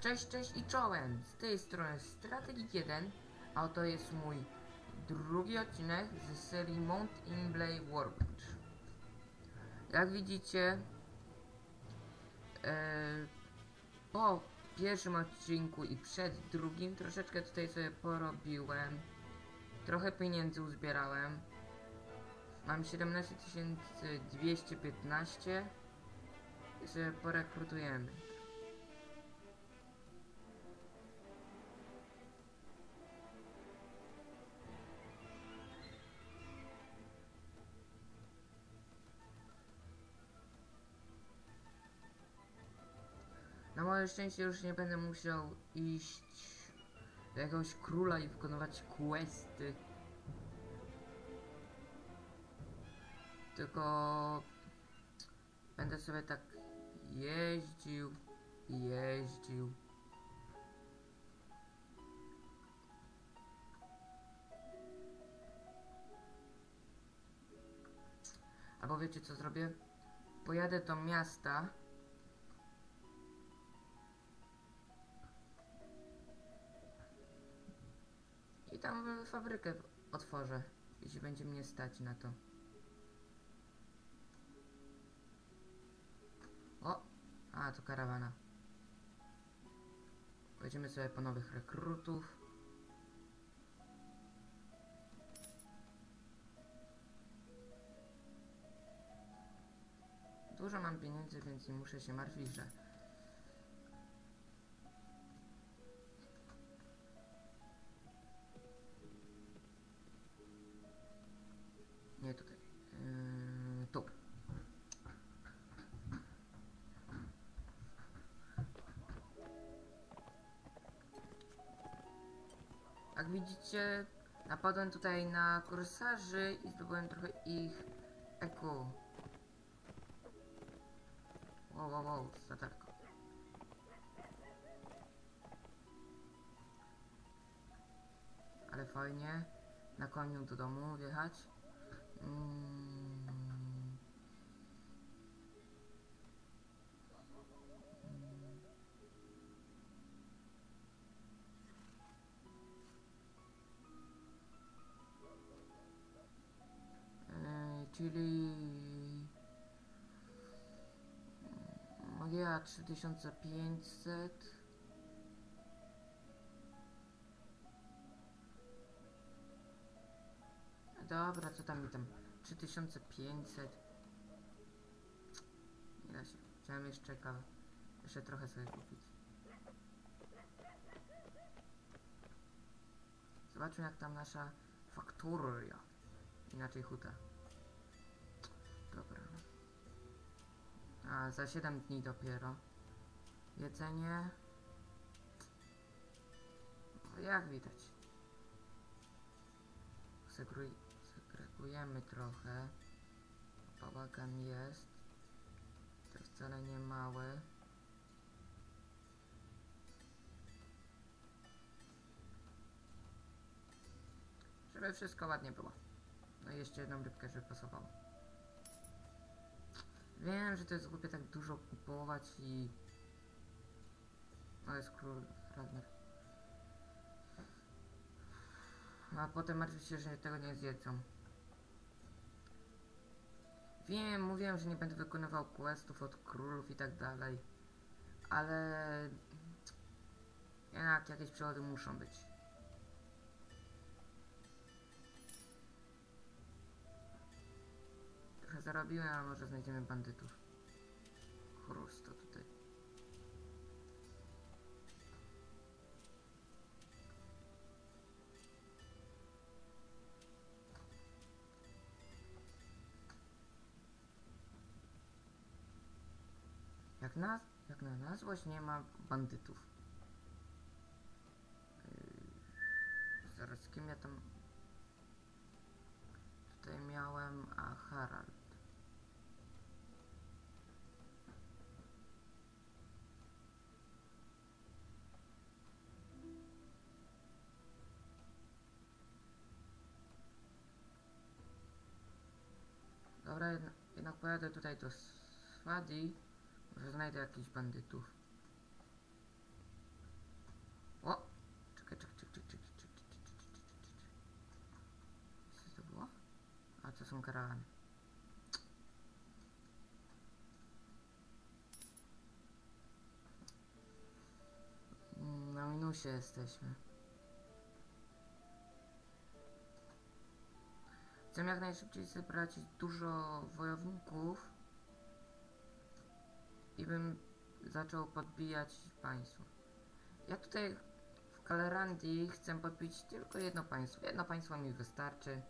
Cześć, cześć i czołem! Z tej strony Strategik 1, a oto jest mój drugi odcinek z serii Mount Imblay Workbench. Jak widzicie, e, po pierwszym odcinku i przed drugim troszeczkę tutaj sobie porobiłem. Trochę pieniędzy uzbierałem. Mam 17215 i sobie porekrutujemy. Moje szczęście już nie będę musiał iść do jakiegoś króla i wykonywać questy. Tylko będę sobie tak jeździł i jeździł. Albo wiecie co zrobię? Pojadę do miasta tam fabrykę otworzę, jeśli będzie mnie stać na to. O! A, to karawana. Pojedziemy sobie po nowych rekrutów. Dużo mam pieniędzy, więc nie muszę się martwić, że Nie tutaj. Yy, tu. Jak widzicie, napadłem tutaj na korsarzy i zdobyłem trochę ich eku. Wow, wow, wow, latarko. Ale fajnie. Na koniu do domu wjechać. Mm. E, czyli Magia 3500 Dobra, co tam mi tam? 3500 Nie da się. Chciałem jeszcze kawę. Jeszcze trochę sobie kupić. Zobaczmy jak tam nasza faktoria. Inaczej huta. Dobra. A, za 7 dni dopiero. Jedzenie. No, jak widać. Segruj segregujemy trochę. Bałagan jest. To wcale nie mały. Żeby wszystko ładnie było. No i jeszcze jedną rybkę, żeby pasowało. Wiem, że to jest głupie tak dużo kupować i... No jest król Ragnar. A potem martwię się, że tego nie zjedzą. Wiem, mówiłem, że nie będę wykonywał questów od królów i tak dalej. Ale... Jednak jakieś przewody muszą być. Trochę zarobiłem, a może znajdziemy bandytów. Na, jak na nazwość nie ma bandytów. Yy, zaraz z kim ja tam... Tutaj miałem, a Harald. Dobra, jednak, jednak pojadę tutaj do Swadi. Może znajdę jakichś bandytów. O! Czekaj, czekaj, czekaj, czekaj, czekaj, czekaj, czekaj. Co to było? A to są karany. Na minusie jesteśmy. Chcę jak najszybciej zebrać dużo wojowników i bym zaczął podbijać państwo. Ja tutaj w Kalerandii chcę podbić tylko jedno państwo. Jedno państwo mi wystarczy.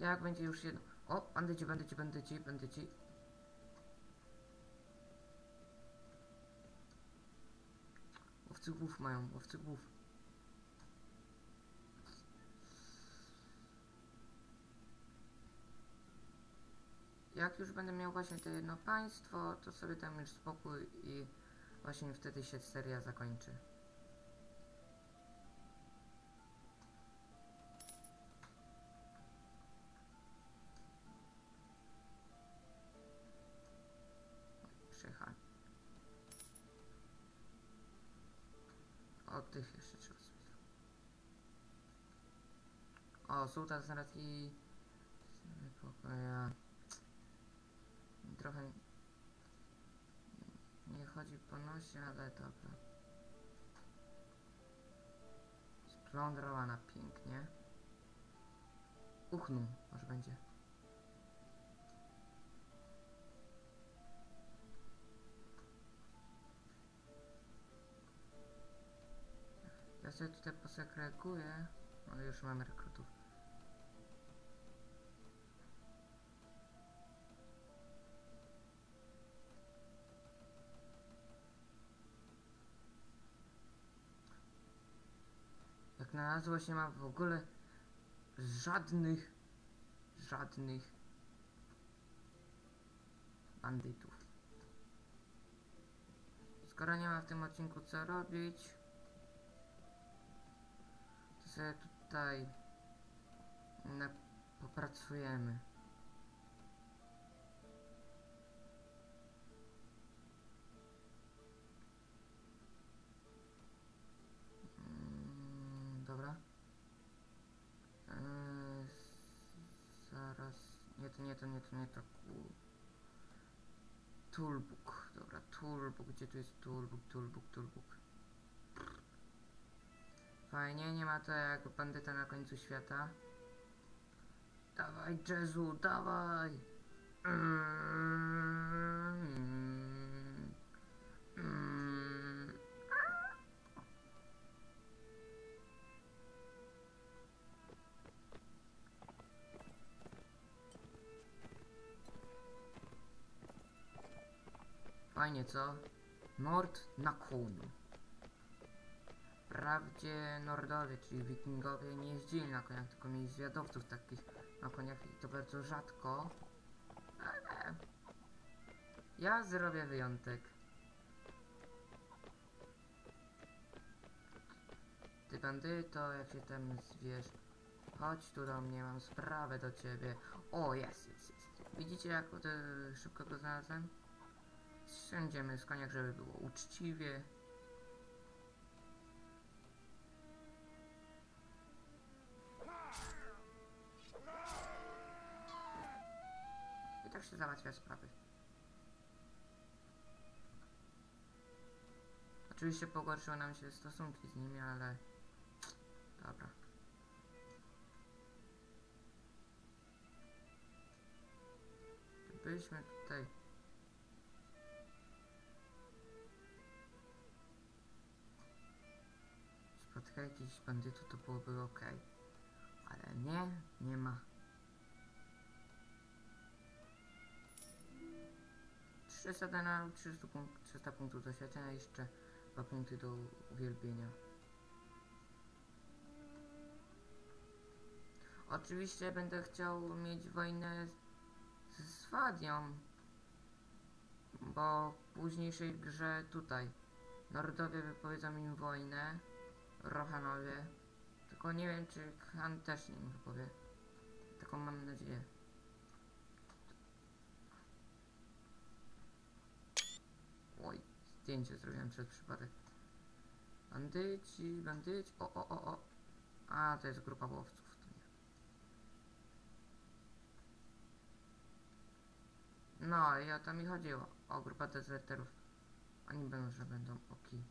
Jak będzie już jedno... O, bandyci, bandyci, bandyci, bandyci. Łowcy głów mają, łowcy głów. Jak już będę miał właśnie to jedno państwo, to sobie dam już spokój i właśnie wtedy się seria zakończy. Przyjechali. O tych jeszcze trzeba. O, sułtan z. Trochę nie chodzi po nosie, ale dobra. Splądrowana pięknie. Uchnął, może będzie. Ja sobie tutaj posekreguję. No już mamy rekrutów. Nazwę nie ma w ogóle żadnych, żadnych bandytów. Skoro nie ma w tym odcinku co robić, to sobie tutaj popracujemy. To, nie to, nie to. Toolbook. Dobra, toolbook. Gdzie tu jest toolbook, toolbook, toolbook? Fajnie, nie ma to jak bandyta na końcu świata. Dawaj, Jezu, dawaj! Fajnie, co? Nord na koniu. Wprawdzie Nordowie, czyli Wikingowie, nie jeździli na koniach, tylko mieli zwiadowców takich na koniach i to bardzo rzadko. Ale ja zrobię wyjątek. Ty bandyto, jak się tam zwiesz, chodź tu do mnie, mam sprawę do ciebie. O, jest, jest, jest. Widzicie, jak to szybko go znalazłem? Siądziemy z koniach, żeby było uczciwie. I tak się załatwia sprawy. Oczywiście pogorszyły nam się stosunki z nimi, ale... Dobra. Byliśmy tutaj... Spotkać jakichś bandytów to byłoby ok. Ale nie, nie ma. 300 denarów, 300, punk 300 punktów doświadczenia, jeszcze 2 punkty do uwielbienia. Oczywiście będę chciał mieć wojnę z Swadią, bo w późniejszej grze tutaj Nordowie wypowiedzą im wojnę, Rohanowie, tylko nie wiem czy Han też im wypowie. Taką mam nadzieję. Oj, zdjęcie zrobiłem przez przypadek. Bandyci, bandyci. O, o, o, o. A, to jest grupa łowców. No i o to mi chodziło. O, grupa dezerterów. Oni będą, że będą oki.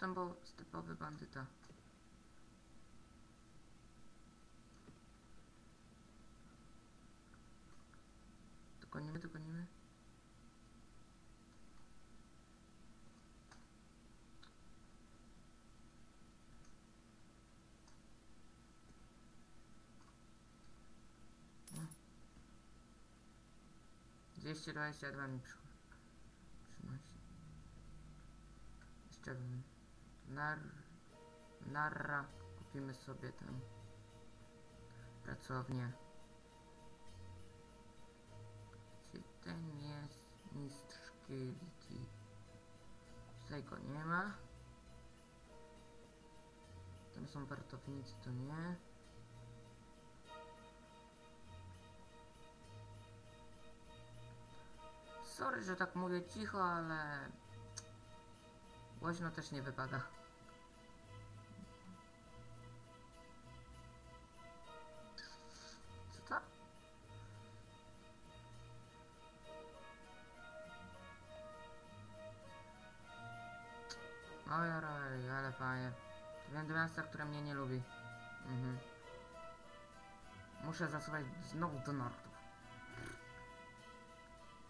Postępo stepowy bandyta. Dogonimy, dogonimy. Dwieście dwadzieścia dwa mi. Przynosi. Jeszcze bym. Nar... Narra. Kupimy sobie tam. Pracownię. Gdzie ten jest mistrz Kilti? Tutaj go nie ma. Tam są wartownicy, to nie. Sorry, że tak mówię cicho, ale głośno też nie wypada. Oj, oj, ale fajnie. To wiem miasta, które mnie nie lubi. Mhm. Muszę zasuwać znowu do nordów.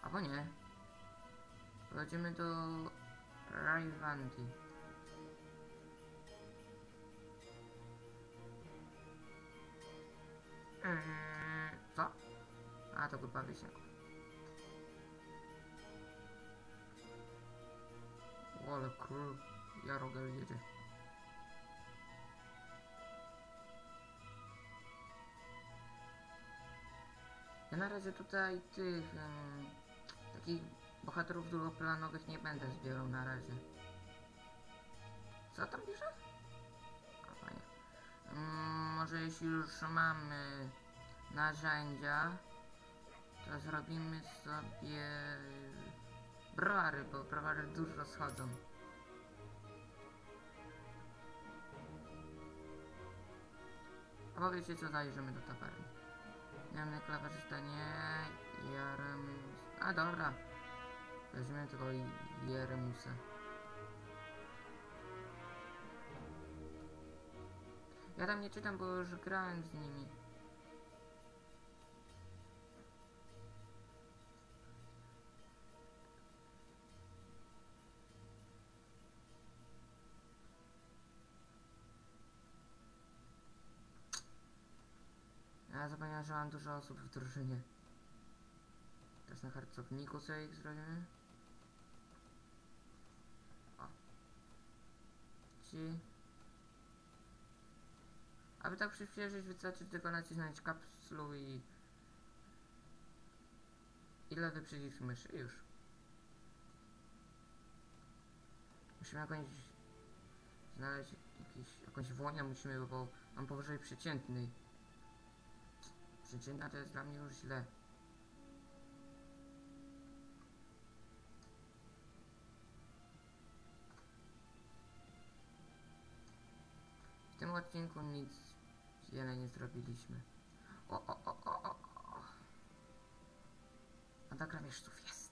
Albo nie. Wchodzimy do Rajwanti. Eee, co? A, to grupa wieśniaków. Ole król, Jarogel jedzie. Ja na razie tutaj tych takich bohaterów drugoplanowych nie będę zbierał na razie. Co tam pisze? A, fajnie. Mm, może jeśli już mamy narzędzia, to zrobimy sobie browary, bo browary dużo schodzą. A powiecie co, zajrzymy do tawerny. Dnevny klawerzysta nie, Jarem... A dobra. Weźmiemy i- Jeremusa. Ja tam nie czytam, bo już grałem z nimi. Zapomniałem, że mam dużo osób w drużynie. Teraz na harcowniku sobie ich zrobimy. O. Ci. Aby tak przyspieszyć, wystarczy tylko nacisnąć kapslu i... Ile wyprzedzić myszy? Już. Musimy jakąś... Znaleźć jakiś, jakąś włonię musimy, bo mam powyżej przeciętnej. Przeciętna to jest dla mnie już źle. W tym odcinku nic wiele nie zrobiliśmy. O, o, o, o, o, o. A jest.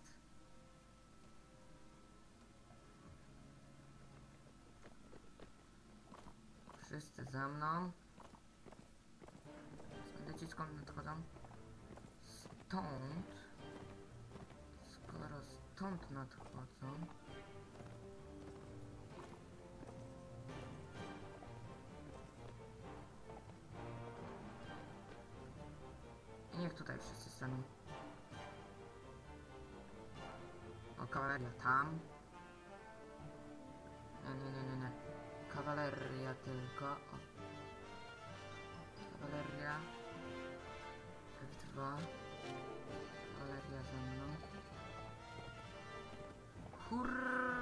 Wszyscy za mną. Ci skąd nadchodzą? Stąd. Skoro stąd nadchodzą. Niech tutaj wszyscy staną. O, kawaleria tam. Nie, nie, nie, nie, nie. Kawaleria tylko. O. Kawaleria. F2. Kawaleria ze mną. Hurra!